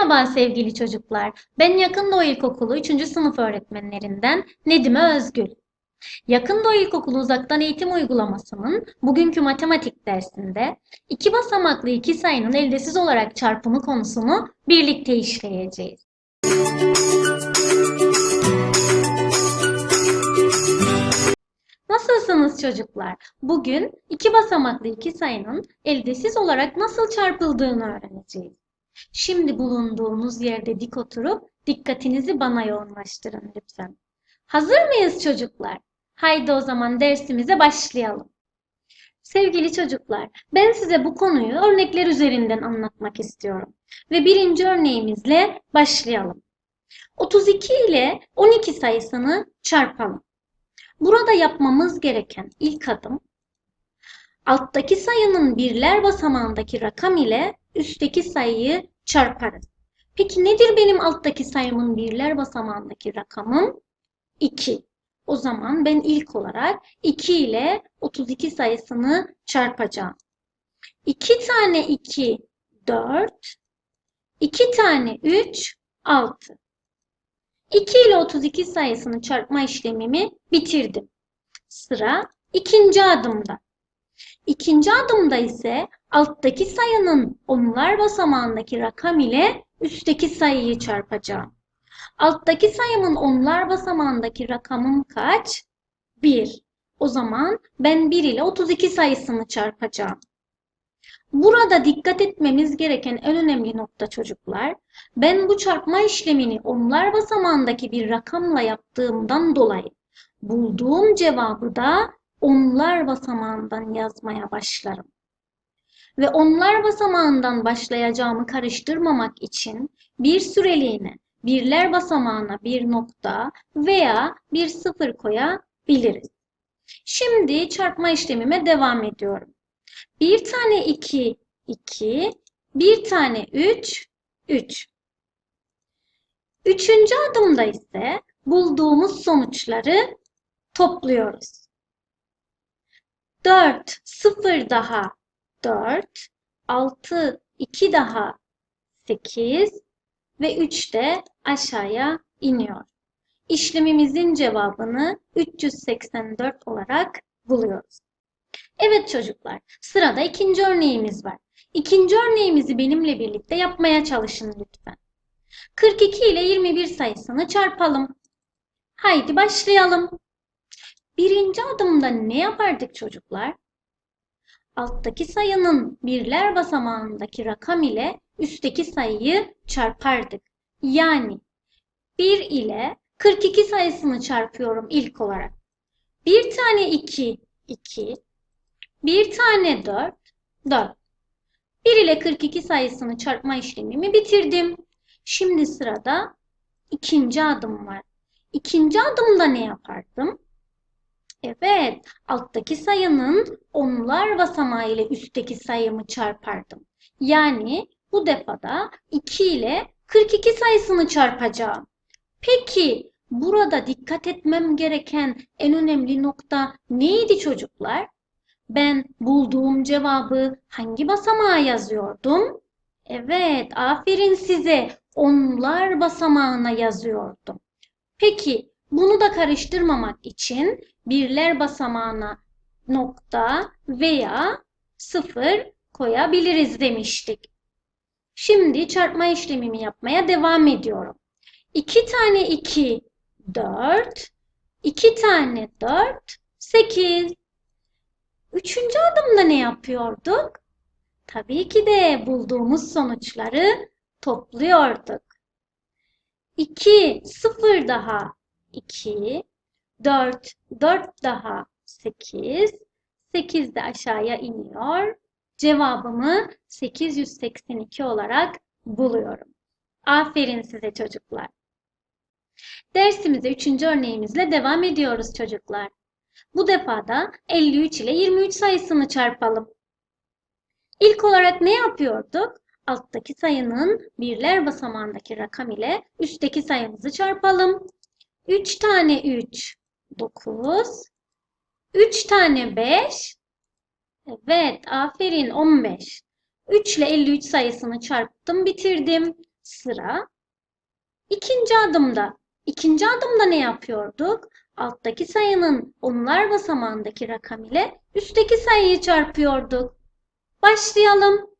Merhaba sevgili çocuklar. Ben Yakın Doğu İlkokulu 3. sınıf öğretmenlerinden Nedime Özgül. Yakın Doğu İlkokulu uzaktan eğitim uygulamasının bugünkü matematik dersinde iki basamaklı iki sayının eldesiz olarak çarpımı konusunu birlikte işleyeceğiz. Nasılsınız çocuklar? Bugün iki basamaklı iki sayının eldesiz olarak nasıl çarpıldığını öğreneceğiz. Şimdi bulunduğunuz yerde dik oturup dikkatinizi bana yoğunlaştırın lütfen. Hazır mıyız çocuklar? Haydi o zaman dersimize başlayalım. Sevgili çocuklar, ben size bu konuyu örnekler üzerinden anlatmak istiyorum. Ve birinci örneğimizle başlayalım. 32 ile 12 sayısını çarpalım. Burada yapmamız gereken ilk adım, alttaki sayının birler basamağındaki rakam ile üstteki sayıyı çarparız. Peki nedir benim alttaki sayımın birler basamağındaki rakamım? 2. O zaman ben ilk olarak 2 ile 32 sayısını çarpacağım. 2 tane 2 4 2 tane 3 6 2 ile 32 sayısını çarpma işlemimi bitirdim. Sıra ikinci adımda. İkinci adımda ise alttaki sayının onlar basamağındaki rakam ile üstteki sayıyı çarpacağım. Alttaki sayımın onlar basamağındaki rakamım kaç? 1. O zaman ben 1 ile 32 sayısını çarpacağım. Burada dikkat etmemiz gereken en önemli nokta çocuklar, ben bu çarpma işlemini onlar basamağındaki bir rakamla yaptığımdan dolayı bulduğum cevabı da onlar basamağından yazmaya başlarım. Ve onlar basamağından başlayacağımı karıştırmamak için bir süreliğine birler basamağına bir nokta veya bir sıfır koyabiliriz. Şimdi çarpma işlemime devam ediyorum. Bir tane 2, 2, bir tane 3, 3. Üçüncü adımda ise bulduğumuz sonuçları topluyoruz. 4, 0 daha 4, 6, 2 daha 8 ve 3 de aşağıya iniyor. İşlemimizin cevabını 384 olarak buluyoruz. Evet çocuklar, sırada ikinci örneğimiz var. İkinci örneğimizi benimle birlikte yapmaya çalışın lütfen. 42 ile 21 sayısını çarpalım. Haydi başlayalım. Birinci adımda ne yapardık çocuklar? Alttaki sayının birler basamağındaki rakam ile üstteki sayıyı çarpardık. Yani 1 ile 42 sayısını çarpıyorum ilk olarak. Bir tane 2, 2. Bir tane 4, 4. 1 ile 42 sayısını çarpma işlemimi bitirdim. Şimdi sırada ikinci adım var. İkinci adımda ne yapardım? Evet, alttaki sayının onlar basamağı ile üstteki sayımı çarpardım. Yani bu defada 2 ile 42 sayısını çarpacağım. Peki burada dikkat etmem gereken en önemli nokta neydi çocuklar? Ben bulduğum cevabı hangi basamağa yazıyordum? Evet, aferin size. Onlar basamağına yazıyordum. Peki bunu da karıştırmamak için birler basamağına nokta veya sıfır koyabiliriz demiştik. Şimdi çarpma işlemimi yapmaya devam ediyorum. 2 tane 2, 4. 2 tane 4, 8. Üçüncü adımda ne yapıyorduk? Tabii ki de bulduğumuz sonuçları topluyorduk. 2, 0 daha 2, 4, 4 daha 8, 8 de aşağıya iniyor. Cevabımı 882 olarak buluyorum. Aferin size çocuklar. Dersimize üçüncü örneğimizle devam ediyoruz çocuklar. Bu defa da 53 ile 23 sayısını çarpalım. İlk olarak ne yapıyorduk? Alttaki sayının birler basamağındaki rakam ile üstteki sayımızı çarpalım. 3 tane 3, 9. 3 tane 5. Evet, aferin 15. 3 ile 53 sayısını çarptım, bitirdim. sıra ikinci adımda. İkinci adımda ne yapıyorduk? Alttaki sayının onlar basamağındaki rakam ile üstteki sayıyı çarpıyorduk. Başlayalım.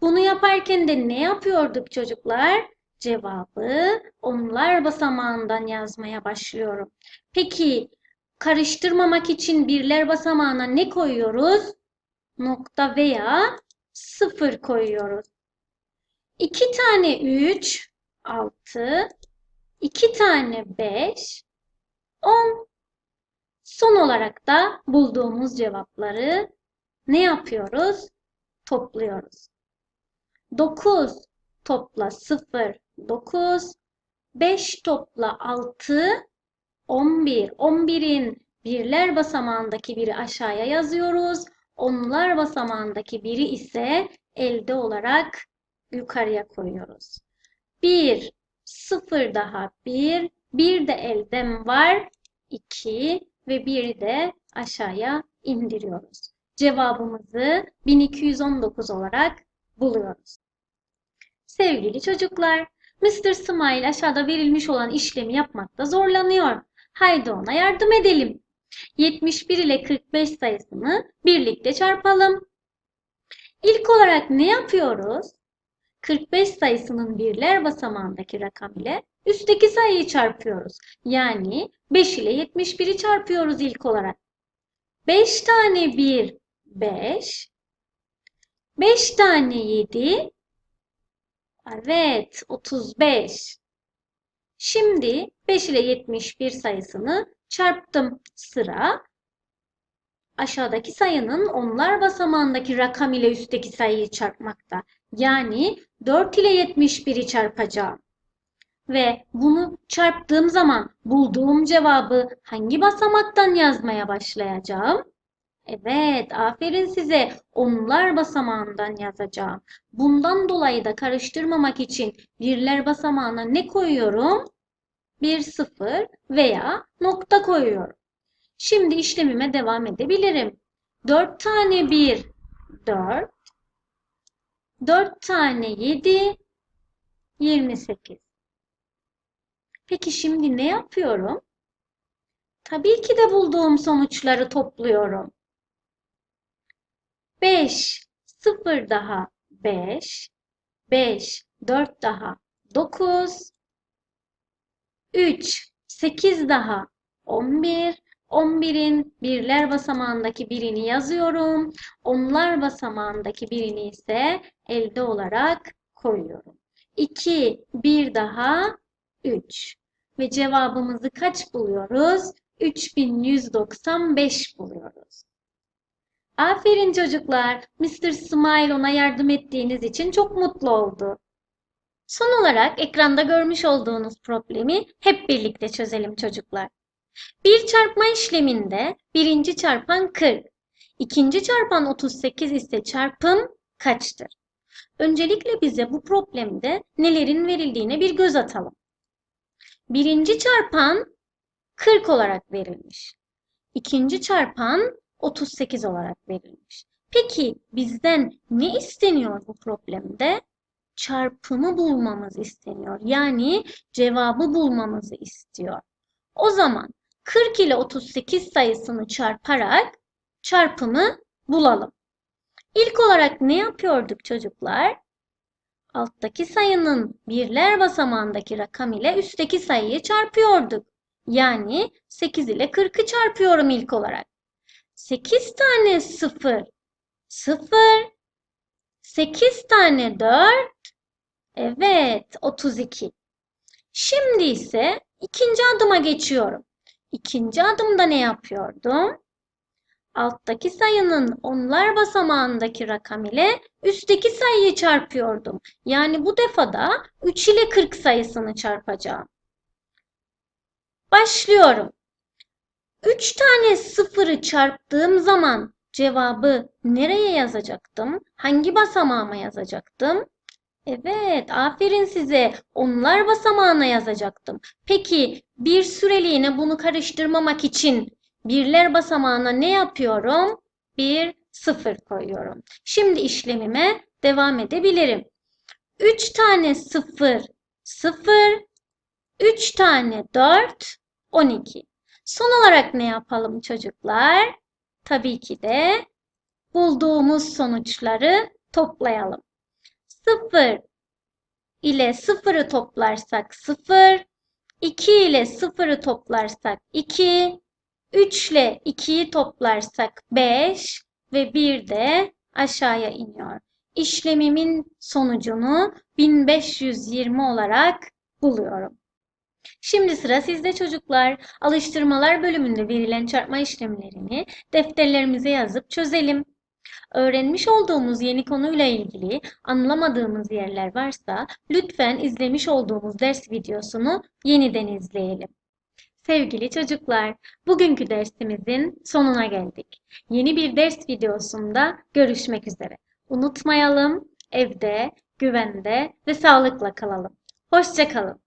Bunu yaparken de ne yapıyorduk çocuklar? Cevabı onlar basamağından yazmaya başlıyorum. Peki karıştırmamak için birler basamağına ne koyuyoruz? Nokta veya sıfır koyuyoruz. 2 tane 3, 6, 2 tane 5, 10. Son olarak da bulduğumuz cevapları ne yapıyoruz? Topluyoruz. 9 topla 0, 9. 5 topla 6, 11. 11'in birler basamağındaki biri aşağıya yazıyoruz. Onlar basamağındaki biri ise elde olarak yukarıya koyuyoruz. 1, 0 daha 1, 1 de elden var 2 ve 1'i de aşağıya indiriyoruz. Cevabımızı 1219 olarak buluyoruz. Sevgili çocuklar, Mr. Smile aşağıda verilmiş olan işlemi yapmakta zorlanıyor. Haydi ona yardım edelim. 71 ile 45 sayısını birlikte çarpalım. İlk olarak ne yapıyoruz? 45 sayısının birler basamağındaki rakam ile üstteki sayıyı çarpıyoruz. Yani 5 ile 71'i çarpıyoruz ilk olarak. 5 tane 1 5. 5 tane 7 Evet 35. Şimdi 5 ile 71 sayısını çarptım. Sıra aşağıdaki sayının onlar basamağındaki rakam ile üstteki sayıyı çarpmakta. Yani 4 ile 71'i çarpacağım. Ve bunu çarptığım zaman bulduğum cevabı hangi basamaktan yazmaya başlayacağım? Evet, aferin size. Onlar basamağından yazacağım. Bundan dolayı da karıştırmamak için birler basamağına ne koyuyorum? Bir sıfır veya nokta koyuyorum. Şimdi işlemime devam edebilirim. 4 tane 1, 4. 4 tane 7, 28. Peki şimdi ne yapıyorum? Tabii ki de bulduğum sonuçları topluyorum. 5, 0 daha 5, 5, 4 daha 9, 3, 8 daha 11, 11'in birler basamağındaki birini yazıyorum. Onlar basamağındaki birini ise elde olarak koyuyorum. 2, 1 daha 3. Ve cevabımızı kaç buluyoruz? 3195 buluyoruz. Aferin çocuklar. Mr. Smile ona yardım ettiğiniz için çok mutlu oldu. Son olarak ekranda görmüş olduğunuz problemi hep birlikte çözelim çocuklar. Bir çarpma işleminde birinci çarpan 40, ikinci çarpan 38 ise çarpım kaçtır? Öncelikle bize bu problemde nelerin verildiğine bir göz atalım. Birinci çarpan 40 olarak verilmiş. İkinci çarpan 38 olarak verilmiş. Peki bizden ne isteniyor bu problemde? Çarpımı bulmamız isteniyor. Yani cevabı bulmamızı istiyor. O zaman 40 ile 38 sayısını çarparak çarpımı bulalım. İlk olarak ne yapıyorduk çocuklar? Alttaki sayının birler basamağındaki rakam ile üstteki sayıyı çarpıyorduk. Yani 8 ile 40'ı çarpıyorum ilk olarak. 8 tane 0, 0. 8 tane 4, evet 32. Şimdi ise ikinci adıma geçiyorum. İkinci adımda ne yapıyordum? Alttaki sayının onlar basamağındaki rakam ile üstteki sayıyı çarpıyordum. Yani bu defada 3 ile 40 sayısını çarpacağım. Başlıyorum. 3 tane sıfırı çarptığım zaman cevabı nereye yazacaktım? Hangi basamağıma yazacaktım? Evet, aferin size. Onlar basamağına yazacaktım. Peki bir süreliğine bunu karıştırmamak için birler basamağına ne yapıyorum? Bir sıfır koyuyorum. Şimdi işlemime devam edebilirim. 3 tane 0, 0, 3 tane 4, 12. Son olarak ne yapalım çocuklar? Tabii ki de bulduğumuz sonuçları toplayalım. 0 ile 0'ı toplarsak 0, 2 ile 0'ı toplarsak 2, 3 ile 2'yi toplarsak 5 ve 1 de aşağıya iniyor. İşlemimin sonucunu 1520 olarak buluyorum. Şimdi sıra sizde çocuklar. Alıştırmalar bölümünde verilen çarpma işlemlerini defterlerimize yazıp çözelim. Öğrenmiş olduğumuz yeni konuyla ilgili anlamadığımız yerler varsa lütfen izlemiş olduğumuz ders videosunu yeniden izleyelim. Sevgili çocuklar, bugünkü dersimizin sonuna geldik. Yeni bir ders videosunda görüşmek üzere. Unutmayalım, evde, güvende ve sağlıkla kalalım. Hoşça kalın.